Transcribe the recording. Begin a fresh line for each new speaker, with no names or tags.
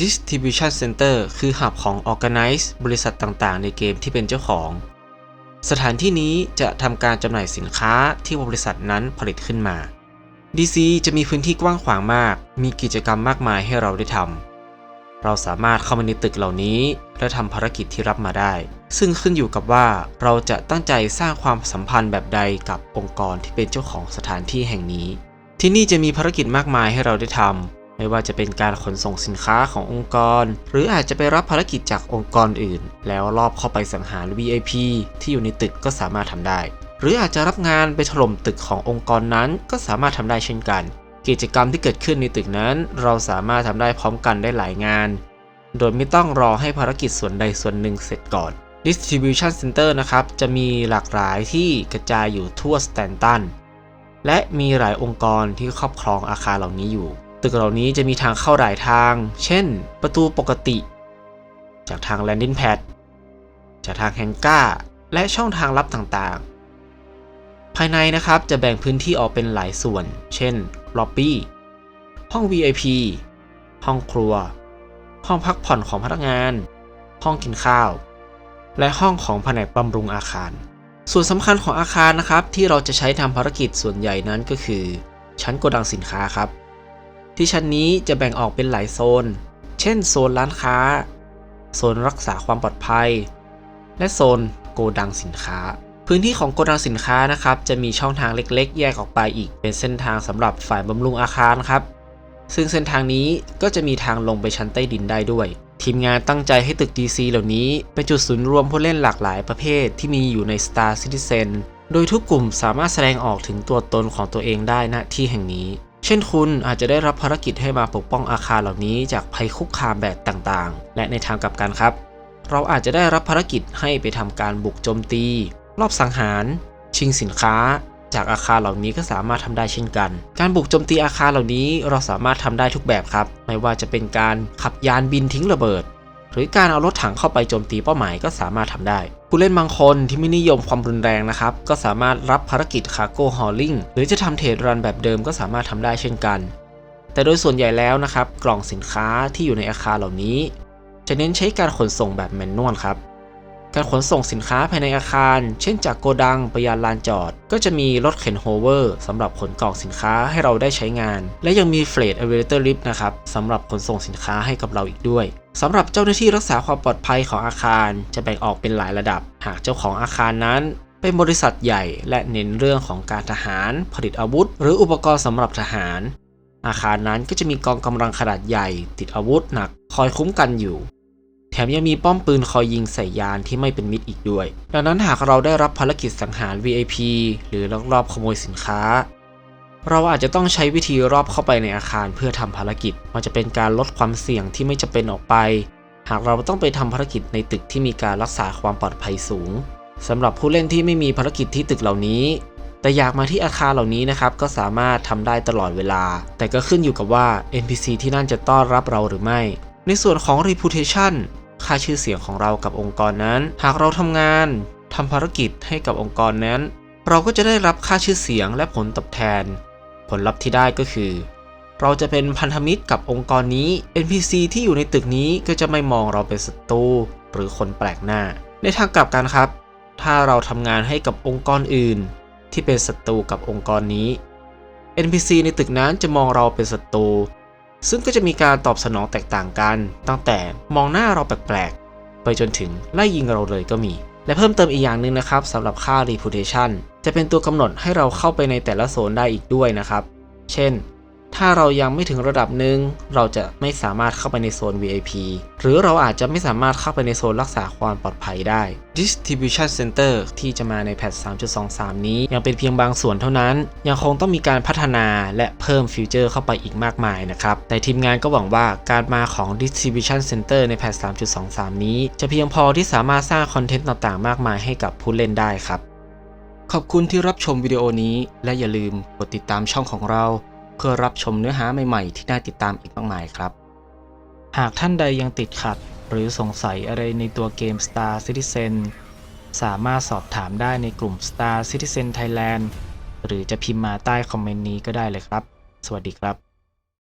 Distribution Center คือหับของ Organize บริษัทต่างๆ ในเกมที่เป็นเจ้าของ สถานที่นี้จะทำการจำหน่ายสินค้าที่บริษัทนั้นผลิตขึ้นมา DC จะมีพื้นที่กว้างขวางมาก มีกิจกรรมมากมายให้เราได้ทำ เราสามารถเข้ามาในตึกเหล่านี้ และทำภารกิจที่รับมาได้ ซึ่งขึ้นอยู่กับว่าเราจะตั้งใจสร้างความสัมพันธ์แบบใดกับองค์กรที่เป็นเจ้าของสถานที่แห่งนี้ ที่นี่จะมีภารกิจมากมายให้เราได้ทำ ไม่ว่าจะเป็นการขนส่งสินค้าขององค์กร หรืออาจจะไปรับภารกิจจากองค์กรอื่น แล้วรอบเข้าไปสังหาร VIP ที่อยู่ในตึกก็สามารถทำได้ หรืออาจจะรับงานไปถล่มตึกขององค์กรนั้นก็สามารถทำได้เช่นกัน กิจกรรมที่เกิดขึ้นในตึกนั้น เราสามารถทำได้พร้อมกันได้หลายงาน โดยไม่ต้องรอให้ภารกิจส่วนใดส่วนหนึ่งเสร็จก่อน Distribution Center นะครับ จะมีหลากหลายที่กระจายอยู่ทั่วสแตนตัน และมีหลายองค์กรที่ครอบครองอาคารเหล่านี้อยู่ ตึกเหล่านี้จะมีทางเข้าหลายทาง เช่น ประตูปกติ จากทาง Landing Pad จากทางแฮงก้า และช่องทางลับต่างๆ ภายในนะครับจะแบ่งพื้นที่ออกเป็นหลายส่วน เช่น ล็อบบี้ ห้อง VIP ห้องครัว ห้องพักผ่อนของพนักงาน ห้องกินข้าว และห้องของแผนกบำรุงอาคาร ส่วนสำคัญของอาคารนะครับที่เราจะใช้ทำภารกิจส่วนใหญ่นั้นก็คือ ชั้นโกดังสินค้าครับ ที่ชั้นนี้จะแบ่งออกเป็นหลายโซน เช่นโซนร้านค้า โซนรักษาความปลอดภัย และโซนโกดังสินค้า พื้นที่ของโกดังสินค้านะครับ จะมีช่องทางเล็ก ๆ แยกออกไปอีก เป็นเส้นทางสำหรับฝ่ายบำรุงอาคารครับ ซึ่งเส้นทางนี้ก็จะมีทางลงไปชั้นใต้ดินได้ด้วย ทีมงานตั้งใจให้ตึก DC เหล่านี้เป็นจุดศูนย์รวมผู้เล่นหลากหลายประเภทที่มีอยู่ใน Star Citizen โดยทุกกลุ่มสามารถแสดงออกถึงตัวตนของตัวเองได้ณที่แห่งนี้ เช่นคุณอาจจะได้รับภารกิจให้มาปกป้องอาคารเหล่านี้จากภัยคุกคามแบบต่างๆ และในทางกลับกันครับ เราอาจจะได้รับภารกิจให้ไปทำการบุกโจมตี รอบสังหาร ชิงสินค้า จากอาคารเหล่านี้ก็สามารถทำได้เช่นกัน การบุกโจมตีอาคารเหล่านี้เราสามารถทำได้ทุกแบบครับ ไม่ว่าจะเป็นการขับยานบินทิ้งระเบิด หรือการเอารถถังเข้าไปโจมตีเป้าหมายก็สามารถทำได้ ผู้เล่นบางคนที่ไม่นิยมความรุนแรงนะครับ ก็สามารถรับภารกิจคาร์โก้ฮอลลิงหรือจะทำเทรดรันแบบเดิมก็สามารถทำได้เช่นกัน แต่โดยส่วนใหญ่แล้วนะครับ กล่องสินค้าที่อยู่ในอาคารเหล่านี้ จะเน้นใช้การขนส่งแบบแมนนวลครับ การขนส่งสินค้าภายในอาคาร เช่นจากโกดังไปยังลานจอด ก็จะมีรถเข็นโฮเวอร์สำหรับขนกล่องสินค้าให้เราได้ใช้งาน และยังมีเฟรดเอเวอเรเตอร์ลิฟต์นะครับสำหรับขนส่งสินค้าให้กับเราอีกด้วยสำหรับเจ้าหน้าที่รักษาความปลอดภัยของอาคาร จะแบ่งออกเป็นหลายระดับ หากเจ้าของอาคารนั้น เป็นบริษัทใหญ่และเน้นเรื่องของการทหาร ผลิตอาวุธ หรืออุปกรณ์สำหรับทหาร อาคารนั้นก็จะมีกองกำลังขนาดใหญ่ ติดอาวุธหนัก คอยคุ้มกันอยู่ มยังมีป้อมปืนคอยยิงใส่ยานที่ไม่เป็นมิตรอีกด้วย ดังนั้นหากเราได้รับภารกิจสังหาร VIP หรือลักลอบขโมยสินค้า เราอาจจะต้องใช้วิธีรอบเข้าไปในอาคารเพื่อทำภารกิจ มันจะเป็นการลดความเสี่ยงที่ไม่จะเป็นออกไป หากเราต้องไปทำภารกิจในตึกที่มีการรักษาความปลอดภัยสูงสำหรับผู้เล่นที่ไม่มีภารกิจที่ตึกเหล่านี้ แต่อยากมาที่อาคารเหล่านี้นะครับ ก็สามารถทำได้ตลอดเวลา แต่ก็ขึ้นอยู่กับว่า NPC ที่นั่นจะต้อนรับเราหรือไม่ ในส่วนของ reputation ค่าชื่อเสียงของเรากับองค์กรนั้น หากเราทำงานทำภารกิจให้กับองค์กรนั้น เราก็จะได้รับค่าชื่อเสียงและผลตอบแทน ผลลัพธ์ที่ได้ก็คือ เราจะเป็นพันธมิตรกับองค์กรนี้ NPC ที่อยู่ในตึกนี้ก็จะไม่มองเราเป็นศัตรูหรือคนแปลกหน้า ในทางกลับกันครับ ถ้าเราทำงานให้กับองค์กรอื่น ที่เป็นศัตรูกับองค์กรนี้ NPC ในตึกนั้นจะมองเราเป็นศัตรู ซึ่งก็จะมีการตอบสนองแตกต่างกัน ตั้งแต่มองหน้าเราแปลกๆ ไปจนถึงไล่ยิงเราเลยก็มี และเพิ่มเติมอีกอย่างหนึ่งนะครับสำหรับค่า reputation จะเป็นตัวกำหนดให้เราเข้าไปในแต่ละโซนได้อีกด้วยนะครับ เช่น ถ้าเรายังไม่ถึงระดับหนึ่งเราจะไม่สามารถเข้าไปในโซน VIP หรือเราอาจจะไม่สามารถเข้าไปในโซนรักษาความปลอดภัยได้ Distribution Center ที่จะมาในแพท 3.23 นี้ ยังเป็นเพียงบางส่วนเท่านั้น ยังคงต้องมีการพัฒนาและเพิ่มฟีเจอร์เข้าไปอีกมากมายนะครับ แต่ทีมงานก็หวังว่าการมาของ Distribution Center ในแพท 3.23 นี้ จะเพียงพอที่สามารถสร้างคอนเทนต์ต่างๆ มากมายให้กับผู้เล่นได้ครับขอบคุณที่รับชมวิดีโอนี้ และอย่าลืมกดติดตามช่องของเรา เพื่อรับชมเนื้อหาใหม่ๆ ที่น่าติดตามอีกมากมายครับ หากท่านใดยังติดขัด หรือสงสัยอะไรในตัวเกม Star Citizen สามารถสอบถามได้ในกลุ่ม Star Citizen Thailand หรือจะพิมพ์มาใต้คอมเมนต์นี้ก็ได้เลยครับ สวัสดีครับ